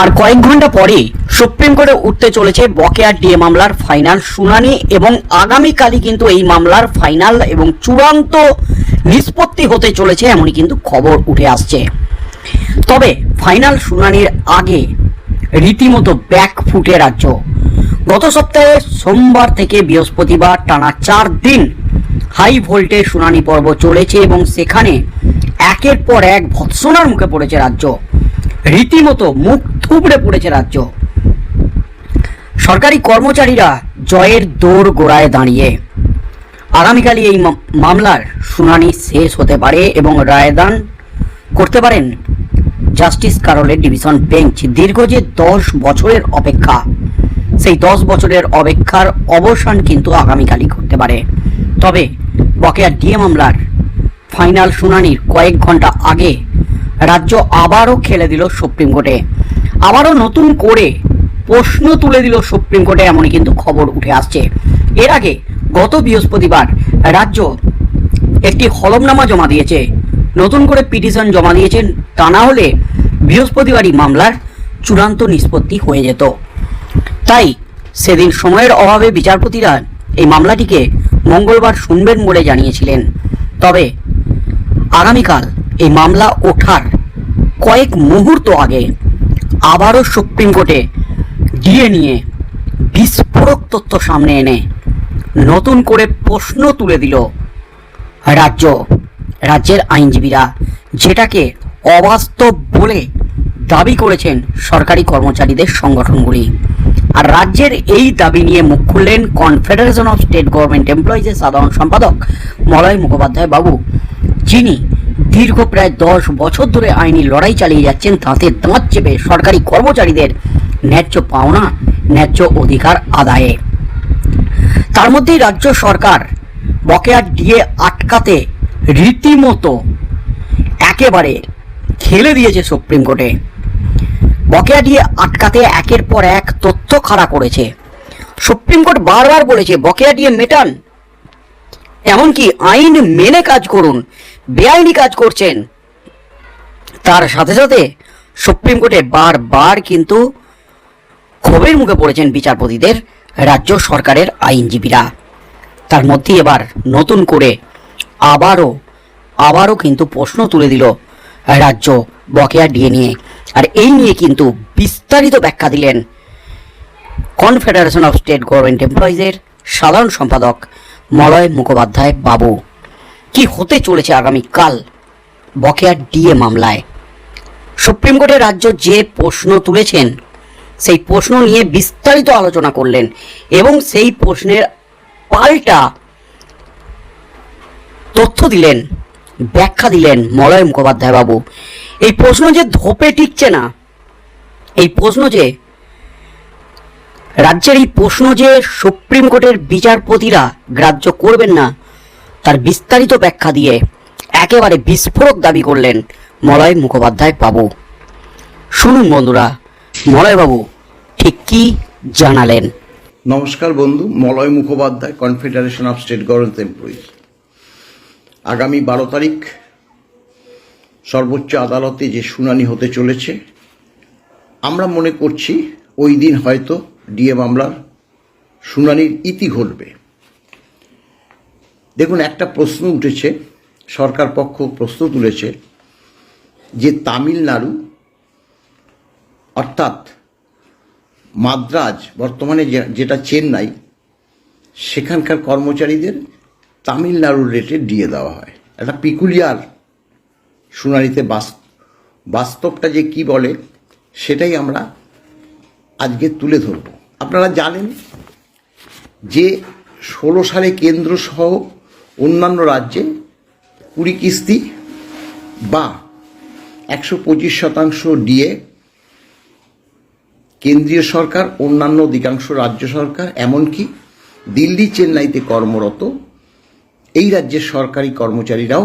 আর কয়েক ঘণ্টা পরেই সুপ্রিম কোর্টে উঠতে চলেছে বকেয়া ডিএ মামলার ফাইনাল শুনানি এবং আগামীকালই কিন্তু এই মামলার ফাইনাল এবং চূড়ান্ত নিষ্পত্তি হতে চলেছে এমনই কিন্তু খবর উঠে আসছে। তবে ফাইনাল শুনানির আগে রীতিমতো ব্যাক ফুটে রাজ্য। গত সপ্তাহে সোমবার থেকে বৃহস্পতিবার টানা চার দিন হাই ভোল্টেজ শুনানি পর্ব চলেছে এবং সেখানে একের পর এক ভৎসনার মুখে পড়েছে রাজ্য। রীতিমতো মুখ থুবড়ে পড়েছে রাজ্য। সরকারি কর্মচারীরা জয়ের দৌড় গোড়ায় দাঁড়িয়ে। আগামীকালই এই মামলার শুনানি শেষ হতে পারে এবং রায়দান করতে পারেন জাস্টিস কারলের ডিভিশন বেঞ্চ। দীর্ঘ যে দশ বছরের অপেক্ষা, সেই দশ বছরের অপেক্ষার অবসান কিন্তু আগামীকালই করতে পারে। তবে বকেয়া ডিএ মামলার ফাইনাল শুনানির কয়েক ঘণ্টা আগে রাজ্য আবারও খেলে দিল সুপ্রিম কোর্টে। আবারও নতুন করে প্রশ্ন তুলে দিল সুপ্রিম কোর্টে এমনই কিন্তু খবর উঠে আসছে। এর আগে গত বৃহস্পতিবার রাজ্য একটি হলফনামা জমা দিয়েছে। নতুন করে পিটিশন জমা দিয়েছেন তা না হলে বৃহস্পতিবারই মামলার চূড়ান্ত নিষ্পত্তি হয়ে যেত। তাই সেদিন সময়ের অভাবে বিচারপতিরা এই মামলাটিকে মঙ্গলবার শুনবেন বলে জানিয়েছিলেন। তবে আগামীকাল এই মামলা ওঠার কয়েক মুহূর্ত আগে আবারও সুপ্রিম কোর্টে গিয়ে নিয়ে বিস্ফোরক তথ্য সামনে এনে নতুন করে প্রশ্ন তুলে দিল রাজ্য, রাজ্যের আইনজীবীরা, যেটাকে অবাস্তব বলে দাবি করেছেন সরকারি কর্মচারীদের সংগঠনগুলি। আর রাজ্যের এই দাবি নিয়ে মুখ খুললেন কনফেডারেশন অফ স্টেট গভর্নমেন্ট এমপ্লয়িজের সাধারণ সম্পাদক মলয় মুখোপাধ্যায় বাবু, যিনি দীর্ঘ প্রায় দশ বছর ধরে আইনি লড়াই চালিয়ে যাচ্ছেন, তাতে দাঁত চেপে সরকারি কর্মচারীদের ন্যায্য পাওনা, ন্যায্য অধিকার আদায়ে। তার মধ্যেই রাজ্য সরকার বকেয়া দিয়ে আটকাতে রীতিমতো একেবারে খেলে দিয়েছে সুপ্রিম কোর্টে। বকেয়া দিয়ে আটকাতে একের পর এক তথ্য খাড়া করেছে। সুপ্রিম কোর্ট বারবার বলেছে, বকেয়া দিয়ে মেটান। এমনকি আইন মেনে কাজ করুন। বেআইনি কাজ করছেন। তার সাথে সাথে সুপ্রিম কোর্টে বারবার কিন্তু ক্ষোভের মুখে পড়েছেন বিচারপতিদের রাজ্য সরকারের আইনজীবীরা। তার মধ্যে এবার নতুন করে আবারও আবারও কিন্তু প্রশ্ন তুলে দিল রাজ্য বকেয়া ডিএ নিয়ে। আর এই নিয়ে কিন্তু বিস্তারিত ব্যাখ্যা দিলেন কনফেডারেশন অফ স্টেট গভর্নমেন্ট এমপ্লয়িজের সাধারণ সম্পাদক মলয় মুখোপাধ্যায় বাবু। কি হতে চলেছে আগামীকাল বকেয়া ডিএ মামলায়। সুপ্রিম কোর্টের রাজ্য যে প্রশ্ন তুলেছেন, সেই প্রশ্ন নিয়ে বিস্তারিত আলোচনা করলেন এবং সেই প্রশ্নের পাল্টা তথ্য দিলেন, ব্যাখ্যা দিলেন মলয় মুখোপাধ্যায় বাবু এই প্রশ্ন যে ধোপে টিকছে না, এই প্রশ্ন যে, রাজ্যের এই প্রশ্ন যে সুপ্রিম কোর্টের বিচারপতিরা গ্রাহ্য করবেন না তার বিস্তারিত ব্যাখ্যা দিয়ে একেবারে বিস্ফোরক দাবি করলেন মলয় মুখোপাধ্যায় বাবু। শুনুন বন্ধুরা, মলয় বাবু, ঠিক কি জানালেন? নমস্কার বন্ধু, Malay Mukhopadhyay confederation of state government employees আগামী বারো তারিখ সর্বোচ্চ আদালতে যে শুনানি হতে চলেছে, আমরা মনে করছি ওই দিন হয়তো ডিএ মামলার শুনানির ইতি ঘটবে। দেখুন, একটা প্রশ্ন উঠেছে, সরকার পক্ষ প্রশ্ন তুলেছে যে তামিলনাড়ু অর্থাৎ মাদ্রাজ, বর্তমানে যেটা চেন্নাই, সেখানকার কর্মচারীদের তামিলনাড়ুর রেটে দিয়ে দেওয়া হয়। একটা পিকুলিয়ার শুনানিতে বাস- বাস্তবটা যে কি বলে, সেটাই আমরা আজকে তুলে ধরব। আপনারা জানেন যে ষোলো সালে কেন্দ্র সহ অন্যান্য রাজ্যে কুড়ি কিস্তি বা একশো পঁচিশ শতাংশ ডিএ কেন্দ্রীয় সরকার, অন্যান্য অধিকাংশ রাজ্য সরকার, এমনকি দিল্লি চেন্নাইতে কর্মরত, এই রাজ্যের সরকারি কর্মচারীরাও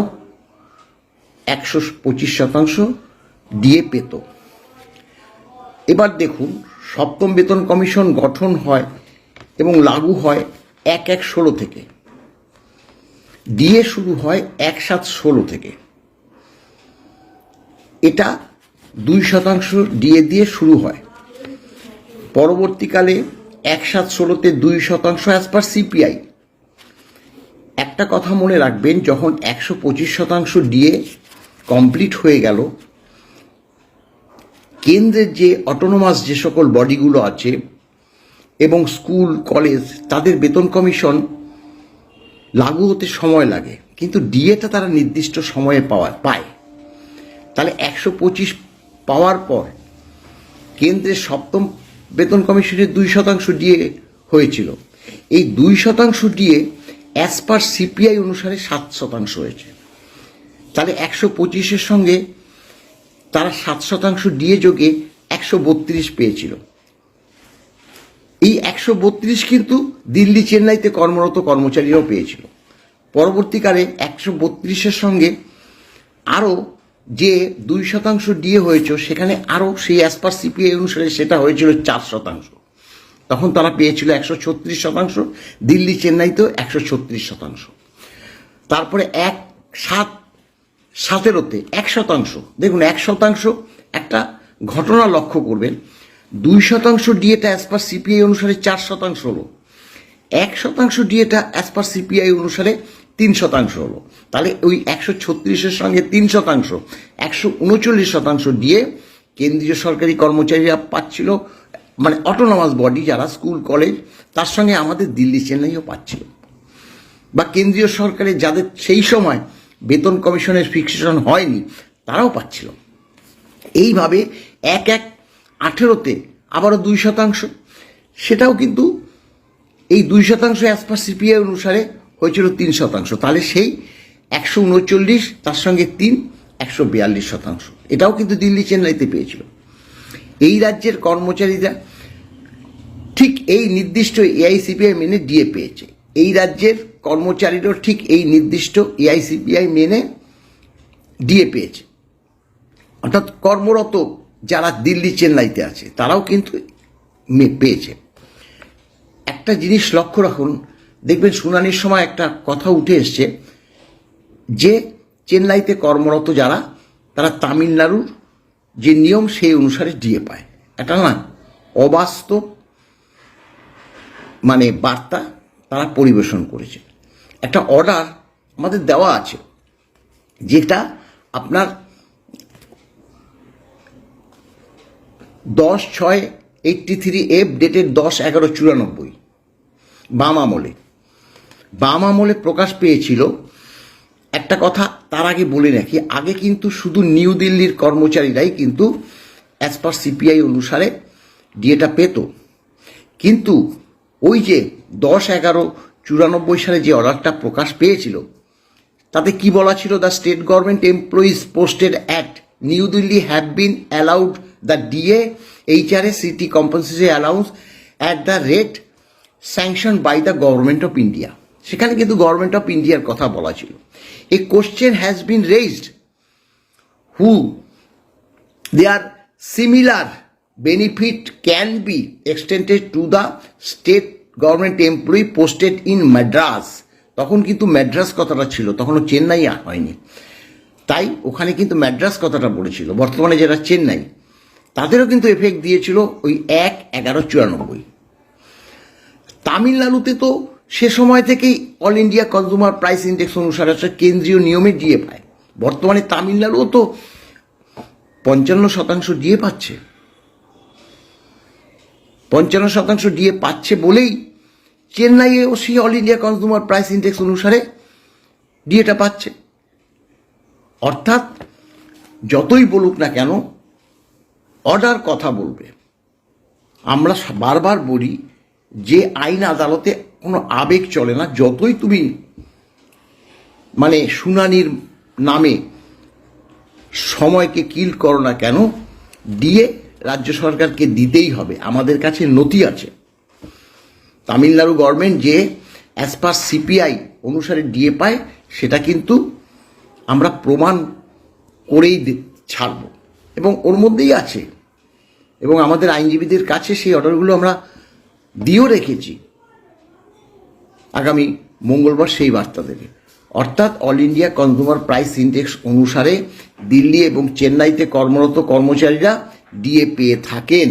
একশো পঁচিশ শতাংশ দিয়ে পেত। এবার দেখুন, সপ্তম বেতন কমিশন গঠন হয় এবং লাগু হয় এক এক ষোলো থেকে। দিয়ে শুরু হয় এক সাত ষোলো থেকে। এটা দুই শতাংশ ডিএ দিয়ে শুরু হয়। পরবর্তীকালে এক সাত ষোলোতে দুই শতাংশ অ্যাজ পার সিপিআই একটা কথা মনে রাখবেন, যখন একশো পঁচিশ শতাংশ ডিএ কমপ্লিট হয়ে গেল, কেন্দ্রের যে অটোনোমাস যে সকল বডিগুলো আছে, এবং স্কুল কলেজ তাদের বেতন কমিশন লাগু হতে সময় লাগে, কিন্তু ডিএটা তারা নির্দিষ্ট সময়ে পাওয়া, পায়। তাহলে একশো পঁচিশ পাওয়ার পর কেন্দ্রের সপ্তম বেতন কমিশনের দুই শতাংশ ডিএ হয়েছিল। এই দুই শতাংশ ডিএ অ্যাজ পার সিপিআই অনুসারে সাত শতাংশ হয়েছে। তাহলে একশো পঁচিশের সঙ্গে তারা সাত শতাংশ ডিএ যোগে একশো বত্রিশ পেয়েছিল। এই একশো বত্রিশ কিন্তু দিল্লি চেন্নাইতে কর্মরত কর্মচারীরাও পেয়েছিল। পরবর্তীকালে একশো বত্রিশের সঙ্গে আরও যে দুই শতাংশ ডিএ হয়েছে, সেখানে আরও সেই অ্যাজ পার সিপিআই অনুসারে সেটা হয়েছিল চার শতাংশ। তখন তারা পেয়েছিল একশো ছত্রিশ শতাংশ, দিল্লি চেন্নাইতেও একশো ছত্রিশ শতাংশ। তারপরে এক সাত, সতেরোতে এক শতাংশ। দেখুন, এক শতাংশ একটা ঘটনা লক্ষ্য করবেন দুই শতাংশ ডিএটা অ্যাজ পার সিপিআই অনুসারে চার শতাংশ হলো। এক শতাংশ ডিএটা অ্যাজ পার সিপিআই অনুসারে তিন শতাংশ হলো। তাহলে ওই একশো ছত্রিশের সঙ্গে তিন শতাংশ, একশো উনচল্লিশ শতাংশ ডিএ কেন্দ্রীয় সরকারি কর্মচারীরা পাচ্ছিল মানে অটোনমাস বডি যারা স্কুল কলেজ তার সঙ্গে আমাদের দিল্লি চেন্নাইও পাচ্ছিল। বা কেন্দ্রীয় সরকারের যাদের সেই সময় বেতন কমিশনের ফিক্সেশন হয়নি, তারাও পাচ্ছিল। এইভাবে এক এক আঠেরোতে আবারও দুই শতাংশ। সেটাও কিন্তু এই দুই শতাংশ অ্যাজ পার সিপিআই অনুসারে হয়েছিল তিন শতাংশ। তাহলে সেই একশো উনচল্লিশ, তার সঙ্গে তিন, একশো বিয়াল্লিশ শতাংশ। এটাও কিন্তু দিল্লি চেন্নাইতে পেয়েছিল। এই রাজ্যের কর্মচারীরা ঠিক এই নির্দিষ্ট এআইসিপিআই মেনে ডিএ পেয়েছে। এই রাজ্যের কর্মচারীরাও ঠিক এই নির্দিষ্ট এআইসিপিআই মেনে ডিএ পেয়েছে। অর্থাৎ কর্মরত যারা দিল্লি, চেন্নাইতে আছে, তারাও কিন্তু পেয়েছে। একটা জিনিস লক্ষ্য রাখুন, দেখবেন শুনানির সময় একটা কথা উঠে এসছে যে, চেন্নাইতে কর্মরত যারা, তারা তামিলনাড়ুর যে নিয়ম, সেই অনুসারে ডিএ পায়। এটা না, অবাস্তব মানে বার্তা তারা পরিবেশন করেছে। একটা অর্ডার আমাদের দেওয়া আছে, যেটা আপনার দশ ছয় এইটটি থ্রি এফ ডেটের দশ এগারো চুরানব্বই। বাম আমলে। বাম আমলে প্রকাশ পেয়েছিল, একটা কথা তার আগে বলে রাখি, আগে কিন্তু শুধু নিউ দিল্লির কর্মচারীরাই কিন্তু অ্যাজ পার সিপিআই অনুসারে ডিএটা পেত। কিন্তু ওই যে দশ এগারো চুরানব্বই সালে যে অর্ডারটা প্রকাশ পেয়েছিল, তাতে কি বলা ছিল? The state government employees posted at New Delhi have been allowed the DA HRA city compensation allowance at the rate sanction by the government of India সেখানে কিন্তু গভর্নমেন্ট অফ ইন্ডিয়ার কথা বলা ছিল। A question has been raised who their similar benefit can be extended to the state government employee posted in Madras তখন কিন্তু ম্যাড্রাস কথাটা ছিল, তখনও চেন্নাই আর হয়নি। তাই ওখানে কিন্তু ম্যাড্রাস কথাটা বলেছিল। বর্তমানে যারা চেন্নাই তাদেরও কিন্তু এফেক্ট দিয়েছিল ওই এক এগারো চুরানব্বই। তামিলনাড়ুতে তো সে সময় থেকেই all India consumer price index অনুসারে একটা কেন্দ্রীয় নিয়মে ডিএ পায়। বর্তমানে তামিলনাড়ুও তো পঞ্চান্ন শতাংশ ডিএ পাচ্ছে। পঞ্চান্ন শতাংশ ডিএ পাচ্ছে বলেই চেন্নাইয়েও সেই all India consumer price index অনুসারে ডিএটা পাচ্ছে। অর্থাৎ যতই বলুক না কেন অর্ডার কথা বলবে। আমরা বারবার বলি যে আইন আদালতে কোনো আবেগ চলে না, যতই তুমি মানে শুনানির নামে সময়কে কিল করো না কেন, দিয়ে রাজ্য সরকারকে দিতেই হবে। আমাদের কাছে নথি আছে। তামিলনাড়ু গভর্নমেন্ট যে অ্যাজ পার সিপিআই অনুসারে ডিএ পায়, সেটা কিন্তু আমরা প্রমাণ করেই ছাড়ব। এবং ওর মধ্যেই আছে এবং আমাদের আইনজীবীদের কাছে সেই অর্ডারগুলো আমরা দিয়েও রেখেছি। আগামী মঙ্গলবার সেই বার্তা দেবে। অর্থাৎ all India consumer price index অনুসারে দিল্লি এবং চেন্নাইতে কর্মরত কর্মচারীরা ডিএ পেয়ে থাকেন।